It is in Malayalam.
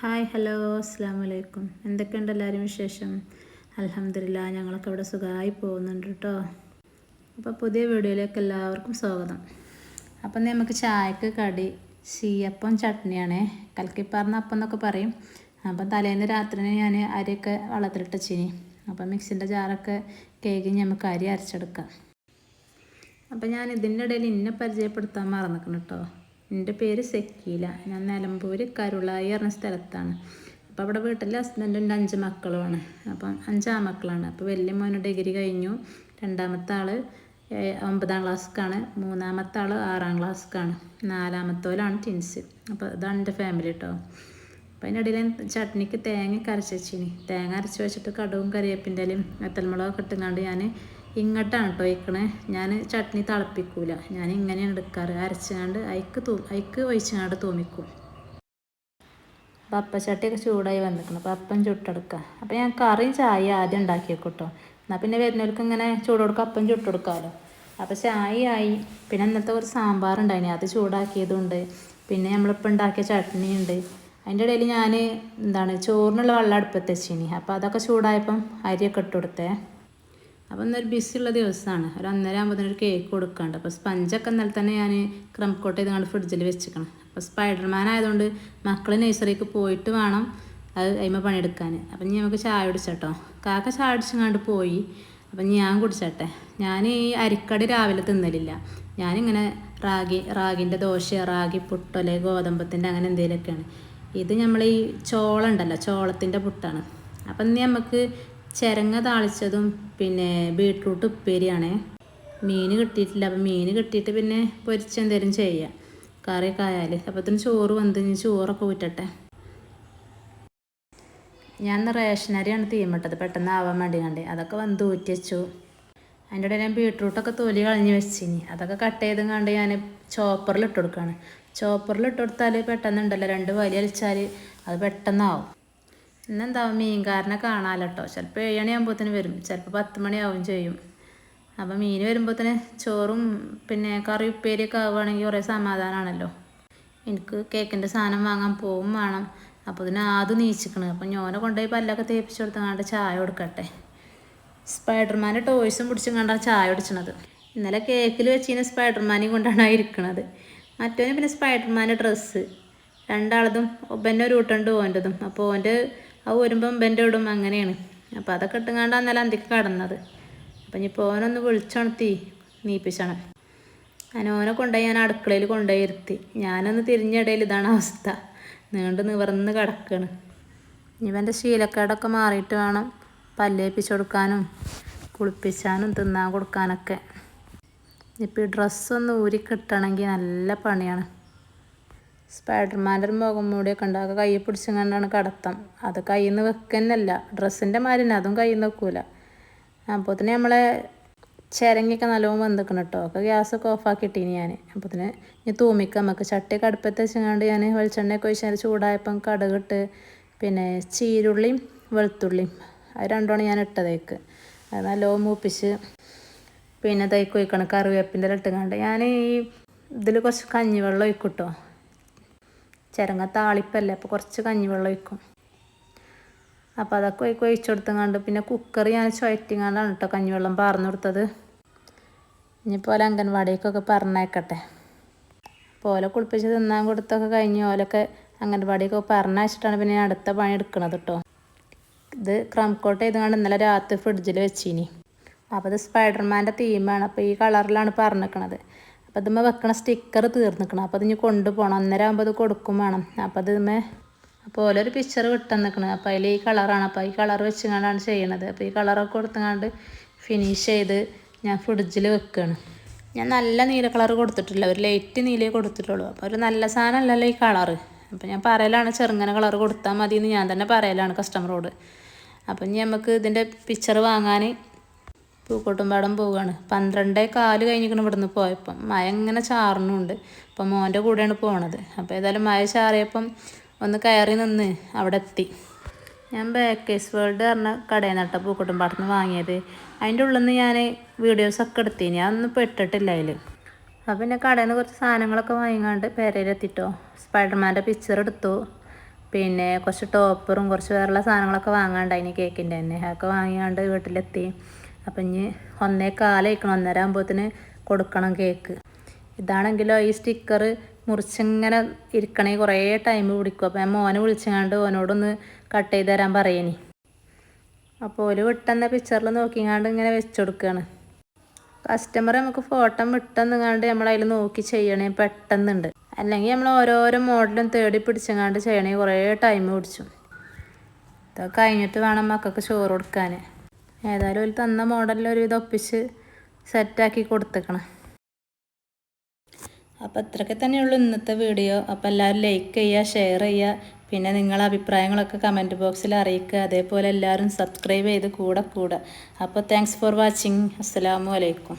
ഹായ് ഹലോ അസ്സാം വലൈക്കും എന്തൊക്കെയുണ്ട് എല്ലാവരും വിശേഷം? അലഹമില്ല ഞങ്ങളൊക്കെ ഇവിടെ സുഖമായി പോകുന്നുണ്ട് കേട്ടോ. അപ്പോൾ പുതിയ വീഡിയോയിലേക്ക് എല്ലാവർക്കും സ്വാഗതം. അപ്പം നമുക്ക് ചായക്ക് കടി ചീയപ്പം ചട്നിയാണേ. കലക്കിപ്പാർന്ന അപ്പം എന്നൊക്കെ പറയും. അപ്പം തലേന്ന് രാത്രി ഞാൻ അരിയൊക്കെ വെള്ളത്തിലിട്ട് ചീനി അപ്പം മിക്സിന്റെ ജാറൊക്കെ കേക്കി നമുക്ക് അരി അരച്ചെടുക്കാം. അപ്പം ഞാൻ ഇതിന്റെ ഇടയിൽ ഇന്നെ പരിചയപ്പെടുത്താൻ മറന്നിക്കണം കേട്ടോ. എന്റെ പേര് സെക്കീല. ഞാൻ നിലമ്പൂർ കരുളായി പറഞ്ഞ സ്ഥലത്താണ്. അപ്പോൾ അവിടെ വീട്ടിൽ ഹസ്ബൻഡിന്റെ അഞ്ച് മക്കളുമാണ്. അപ്പം അഞ്ചാം മക്കളാണ് അപ്പോൾ വലിയ മോന് ഡിഗ്രി കഴിഞ്ഞു. രണ്ടാമത്തെ ആൾ ഒമ്പതാം ക്ലാസ്ക്കാണ്. മൂന്നാമത്തെ ആൾ ആറാം ക്ലാസ്ക്കാണ്. നാലാമത്തോലാണ് ടിൻസ് അപ്പോൾ ഇതാണ് എന്റെ ഫാമിലി കേട്ടോ അപ്പം അതിന്റെ ഇടയിൽ ചട്നിക്ക് തേങ്ങ അരച്ച് വെച്ചിനി. തേങ്ങ അരച്ച് വെച്ചിട്ട് കടവും കറിവേപ്പിന്റെ ഇലയും എത്തൽമുളകൊക്കെ ഇട്ടുങ്ങാണ്ട് ഞാൻ ഇങ്ങോട്ടാണ് കേട്ടോ വയ്ക്കണേ ഞാൻ ചട്നി തിളപ്പിക്കൂല. ഞാൻ ഇങ്ങനെയാണ് എടുക്കാറ്. അരച്ചാണ്ട് അയക്ക് തൂ അയക്ക് ഒഴിച്ചാണ്ട് തൂമിക്കും. അപ്പോൾ അപ്പച്ചട്ടിയൊക്കെ ചൂടായി വന്നിരിക്കണം അപ്പോൾ അപ്പം ചുട്ടെടുക്കാം. അപ്പോൾ ഞാൻ കറിയും ചായ ആദ്യം ഉണ്ടാക്കി വെക്കും എന്നാൽ പിന്നെ വരുന്നവർക്ക് ഇങ്ങനെ ചൂട് കൊടുക്കുക അപ്പം ചുട്ടെടുക്കാമല്ലോ അപ്പോൾ ചായ ആയി പിന്നെ ഇന്നത്തെ ഒരു സാമ്പാർ ഉണ്ടായിനി. അത് ചൂടാക്കിയതുണ്ട്. പിന്നെ നമ്മളിപ്പോൾ ഉണ്ടാക്കിയ ചട്നി ഉണ്ട്. അതിന്റെ ഇടയിൽ ഞാൻ എന്താണ് ചോറിനുള്ള വെള്ളം അടുപ്പത്ത് വെച്ചിനി. അപ്പോൾ അതൊക്കെ ചൂടായപ്പം അരിയൊക്കെ ഇട്ട് കൊടുത്തേ. അപ്പോൾ ഇന്നൊരു ഉള്ള ദിവസമാണ്. ഒരു ഒന്നര ആകുമ്പോൾ ഒരു കേക്ക് കൊടുക്കാണ്ട്. അപ്പോൾ സ്പഞ്ചൊക്കെ ഇന്നലെ തന്നെ ഞാൻ ക്രം കോട്ട് ഞങ്ങൾ ഫ്രിഡ്ജിൽ വെച്ചിരിക്കണം അപ്പോൾ സ്പൈഡർമാൻ ആയതുകൊണ്ട് മക്കൾ നേഴ്സറിക്ക് പോയിട്ട് വേണം അത് അതിമ പണിയെടുക്കാൻ അപ്പം ഇനി നമുക്ക് ചായ കുടിച്ചട്ടോ. കാക്ക ചായ അടിച്ചങ്ങാണ്ട് പോയി. അപ്പം ഞാൻ കുടിച്ചട്ടെ. ഞാൻ ഈ അരിക്കടി രാവിലെ തിന്നലില്ല. ഞാനിങ്ങനെ റാഗി റാഗിന്റെ ദോശ റാഗി പുട്ടല്ലേ ഗോതമ്പത്തിന്റെ അങ്ങനെ എന്തെങ്കിലുമൊക്കെയാണ് ഇത് നമ്മൾ ഈ ചോളം ഉണ്ടല്ലോ ചോളത്തിന്റെ പുട്ടാണ്. അപ്പം ഇനി നമുക്ക് ചിരങ്ങ താളിച്ചതും പിന്നെ ബീട്രൂട്ട് ഉപ്പേരിയാണ്. മീൻ കിട്ടിയിട്ടില്ല. അപ്പം മീൻ കിട്ടിയിട്ട് പിന്നെ പൊരിച്ചെന്തേലും ചെയ്യാം. കറിയൊക്കെ ആയാൽ അപ്പത്തിന് ചോറ് വന്ന് ചോറൊക്കെ വിറ്റട്ടെ ഞാൻ റേഷനരിയാണ് തീമിട്ടത് പെട്ടെന്ന് ആവാൻ വേണ്ടി കണ്ടേ. അതൊക്കെ വന്ന് ഊറ്റി വെച്ചു. അതിന്റെ ഇടയിൽ ഞാൻ ബീട്രൂട്ടൊക്കെ തൊലി കളഞ്ഞ് വെച്ചിനി. അതൊക്കെ കട്ട് ചെയ്തും കണ്ട് ഞാൻ ചോപ്പറിൽ ഇട്ട് കൊടുക്കുകയാണ് ചോപ്പറിൽ ഇട്ട് കൊടുത്താൽ പെട്ടെന്നുണ്ടല്ലോ രണ്ട് വലിയ അലിച്ചാൽ അത് പെട്ടെന്നാവും. ഇന്നെന്താവും മീൻകാരനെ കാണാമല്ലോ കേട്ടോ ചിലപ്പോൾ ഏഴണിയാകുമ്പോഴത്തേന് വരും. ചിലപ്പോൾ പത്ത് മണിയാവും ചെയ്യും. അപ്പം മീൻ വരുമ്പോഴത്തേന് ചോറും പിന്നെ കറി ഉപ്പേരിയൊക്കെ ആവുകയാണെങ്കിൽ കുറേ സമാധാനമാണല്ലോ എനിക്ക് കേക്കിന്റെ സാധനം വാങ്ങാൻ പോവും വേണം. അപ്പോൾ ഇതിന് ആദ്യം നീച്ചിക്കണ്. അപ്പം ഞാനെ കൊണ്ടുപോയി പല്ലൊക്കെ തേപ്പിച്ച് കൊടുത്തങ്ങാണ്ട് ചായ കൊടുക്കട്ടെ. സ്പൈഡർമാന്റെ ടോയ്സും പിടിച്ചും കണ്ടാണ് ചായ കുടിച്ചണത്. ഇന്നലെ കേക്കിൽ വെച്ചിന് സ്പൈഡർമാനെയും കൊണ്ടാണ് ഇരിക്കണത്. മറ്റവന് പിന്നെ സ്പൈഡർമാന്റെ ഡ്രസ്സ്. രണ്ടാളതും ഒബന്റെ ഒരു കൂട്ടുണ്ട് ഓന്റെതും അപ്പോൾ ഓന്റെ അത് വരുമ്പം ബെന്റെ ഇടും അങ്ങനെയാണ്. അപ്പോൾ അതൊക്കെ ഇട്ടുങ്ങാണ്ട് അന്നേരം അന്തിക്ക് കടന്നത്. അപ്പം ഇനി ഓനൊന്ന് വിളിച്ചുണർത്തി നീപ്പിച്ചണം. അങ്ങനെ ഓനെ കൊണ്ടുപോയി ഞാൻ അടുക്കളയിൽ കൊണ്ടുപോയി ഇരുത്തി. ഞാനൊന്ന് തിരിഞ്ഞിടയിൽ ഇതാണ് അവസ്ഥ. നീണ്ട് നിവർന്ന് കിടക്കുകയാണ് ഇവന്റെ ശീലക്കേടൊക്കെ മാറിയിട്ട് വേണം പല്ലേപ്പിച്ച് കൊടുക്കാനും കുളിപ്പിച്ചാനും തിന്നാൻ കൊടുക്കാനൊക്കെ. ഇപ്പം ഈ ഡ്രസ്സൊന്ന് ഊരി കിട്ടണമെങ്കിൽ നല്ല പണിയാണ്. സ്പൈഡർമാന്റെ ഒരു മുഖം മൂടിയൊക്കെ ഉണ്ട്. അതൊക്കെ കൈ പിടിച്ചും കണ്ടാണ് കടത്തം. അത് കയ്യിൽ നിന്ന് വെക്കുന്നല്ല ഡ്രസ്സിന്റെ മാരിന് അതും കയ്യിൽ നിന്ന് വെക്കൂല അപ്പോൾ തന്നെ നമ്മളെ ചിരങ്ങിയൊക്കെ നല്ലോണം വന്നിക്കണം കേട്ടോ ഒക്കെ ഗ്യാസൊക്കെ ഓഫാക്കിയിട്ടീനി ഞാൻ തന്നെ ഇനി തൂമിക്കാം നമുക്ക് ചട്ടിയൊക്കെ അടുപ്പത്ത് വെച്ചങ്ങാണ്ട് ഞാൻ വെളിച്ചെണ്ണയൊക്കെ ഒഴിച്ചാൽ ചൂടായപ്പം കടുകിട്ട് പിന്നെ ചീരുള്ളിയും വെളുത്തുള്ളിയും അത് രണ്ടുമാണ് ഞാൻ ഇട്ടതേക്ക്. അത് നല്ലോണം മൂപ്പിച്ച് പിന്നെ തൈക്ക് ഒഴിക്കണം. കറിവേപ്പിന്റെ ഇട്ടങ്ങാണ്ട്. ഞാൻ ഈ ഇതിൽ കുറച്ച് കഞ്ഞിവെള്ളം ഒഴിക്കും കേട്ടോ ചിരങ്ങ താളിപ്പല്ലേ? അപ്പോൾ കുറച്ച് കഞ്ഞിവെള്ളം ഒഴിക്കും. അപ്പോൾ അതൊക്കെ ഒഴിക്കും ഒഴിച്ചു കൊടുത്തങ്ങാണ്ട് പിന്നെ കുക്കർ ഞാൻ ചുഴറ്റിങ്ങാണ്ടാണ് കേട്ടോ കഞ്ഞിവെള്ളം പാർന്നു കൊടുത്തത് ഇനിയിപ്പോൾ ഓല അംഗൻവാടിക്കൊക്കെ പറഞ്ഞേക്കട്ടെ പോലെ കുളിപ്പിച്ച് തിന്നാൻ കൊടുത്തൊക്കെ കഴിഞ്ഞ് ഓലൊക്കെ അംഗൻവാടിയൊക്കെ പറഞ്ഞയച്ചിട്ടാണ് പിന്നെ ഞാൻ അടുത്ത പണി എടുക്കണത് കേട്ടോ ഇത് ക്രംകോട്ട് ചെയ്തുകൊണ്ട് ഇന്നലെ രാത്രി ഫ്രിഡ്ജിൽ വെച്ചിനി. അപ്പോൾ ഇത് സ്പൈഡർമാന്റെ തീമാണ് അപ്പോൾ ഈ കളറിലാണ് പറഞ്ഞിരിക്കണത് അപ്പോൾ ഇതുമ്മ വെക്കണ സ്റ്റിക്കർ തീർന്നിക്കണം. അപ്പോൾ അതിന് കൊണ്ടുപോകണം അന്നേരം ആകുമ്പോൾ അത് കൊടുക്കും വേണം. അപ്പോൾ അതുമ്മ അപ്പോൾ ഓലൊരു പിക്ചർ വിട്ടെന്നിക്കണം. അപ്പോൾ അതിൽ ഈ കളറാണ് അപ്പോൾ ഈ കളർ വെച്ചുകൊണ്ടാണ് ചെയ്യണത്. അപ്പോൾ ഈ കളറൊക്കെ കൊടുത്തുകൊണ്ട് ഫിനിഷ് ചെയ്ത് ഞാൻ ഫ്രിഡ്ജിൽ വെക്കുകയാണ് ഞാൻ നല്ല നീല കളർ കൊടുത്തിട്ടില്ല. ഒരു ലൈറ്റ് നീലേ കൊടുത്തിട്ടുള്ളൂ. അപ്പോൾ ഒരു നല്ല സാധനമല്ലല്ലോ ഈ കളറ് അപ്പോൾ ഞാൻ പറയലാണ് ചെറുങ്ങനെ കളർ കൊടുത്താൽ മതി എന്ന് ഞാൻ തന്നെ പറയലാണ് കസ്റ്റമറോട് അപ്പം ഇനി നമുക്ക് ഇതിന്റെ പിക്ചർ വാങ്ങാൻ പൂക്കോട്ടുംപാടം പോവുകയാണ്. പന്ത്രണ്ടേ കാൽ കഴിഞ്ഞിരിക്കണം ഇവിടുന്ന് പോയപ്പം. മഴ ഇങ്ങനെ ചാറണുണ്ട് അപ്പം മോന്റെ കൂടെയാണ് പോണത്. അപ്പോൾ ഏതായാലും മഴ ചാറിയപ്പം ഒന്ന് കയറി നിന്ന് അവിടെ എത്തി. ഞാൻ ബേക്കേഴ്സ് വേൾഡ് പറഞ്ഞ കടയിൽ നിന്നിട്ട് പൂക്കോട്ടുംപാടത്ത് നിന്ന് വാങ്ങിയത്. അതിന്റെ ഉള്ളിൽ നിന്ന് ഞാൻ വീഡിയോസൊക്കെ എടുത്തിന് അതൊന്നും പെട്ടിട്ടില്ല അതിൽ അപ്പം പിന്നെ കടയിൽ നിന്ന് കുറച്ച് സാധനങ്ങളൊക്കെ വാങ്ങിക്കാണ്ട് പേരയിലെത്തിട്ടോ സ്പൈഡർമാന്റെ പിക്ചർ എടുത്തു. പിന്നെ കുറച്ച് ടോപ്പറും കുറച്ച് വേറെയുള്ള സാധനങ്ങളൊക്കെ വാങ്ങാണ്ടായിനി കേക്കിന്റെ തന്നെ. അതൊക്കെ വാങ്ങിയാണ്ട് വീട്ടിലെത്തി. അപ്പം ഇനി ഒന്നേ കാലയിക്കണം ഒന്നര ആകുമ്പോഴത്തേന് കൊടുക്കണം കേക്ക്. ഇതാണെങ്കിലോ ഈ സ്റ്റിക്കർ മുറിച്ചിങ്ങനെ ഇരിക്കണേ കുറേ ടൈം പിടിക്കും. അപ്പോൾ ഞാൻ മോനെ വിളിച്ചങ്ങാണ്ട് ഓനോടൊന്ന് കട്ട് ചെയ്ത് തരാൻ പറയണി അപ്പോൾ ഒരു വിട്ടെന്ന പിക്ചറിൽ നോക്കിങ്ങാണ്ട് ഇങ്ങനെ വെച്ച് കൊടുക്കുകയാണ് കസ്റ്റമർ നമുക്ക് ഫോട്ടോ വിട്ടെന്നുങ്ങാണ്ട് നമ്മൾ അതിൽ നോക്കി ചെയ്യണേ പെട്ടെന്നുണ്ട്. അല്ലെങ്കിൽ നമ്മൾ ഓരോരോ മോഡലും തേടി പിടിച്ചങ്ങാണ്ട് ചെയ്യണേ കുറേ ടൈം പിടിച്ചു. ഇതൊക്കെ കഴിഞ്ഞിട്ട് വേണം മക്കൾക്ക് ചോറ് കൊടുക്കാൻ ഏതായാലും ഒരു തന്ന മോഡലിൽ ഒരു ഇത് ഒപ്പിച്ച് സെറ്റാക്കി കൊടുത്തേക്കണം. അപ്പോൾ ഇത്രയൊക്കെ തന്നെയുള്ളൂ ഇന്നത്തെ വീഡിയോ അപ്പോൾ എല്ലാവരും ലൈക്ക് ചെയ്യുക ഷെയർ ചെയ്യുക. പിന്നെ നിങ്ങളെ അഭിപ്രായങ്ങളൊക്കെ കമന്റ് ബോക്സിൽ അറിയിക്കുക. അതേപോലെ എല്ലാവരും സബ്സ്ക്രൈബ് ചെയ്ത് കൂടെ കൂടുക. അപ്പോൾ താങ്ക്സ് ഫോർ വാച്ചിങ് അസ്സലാമു അലൈക്കും.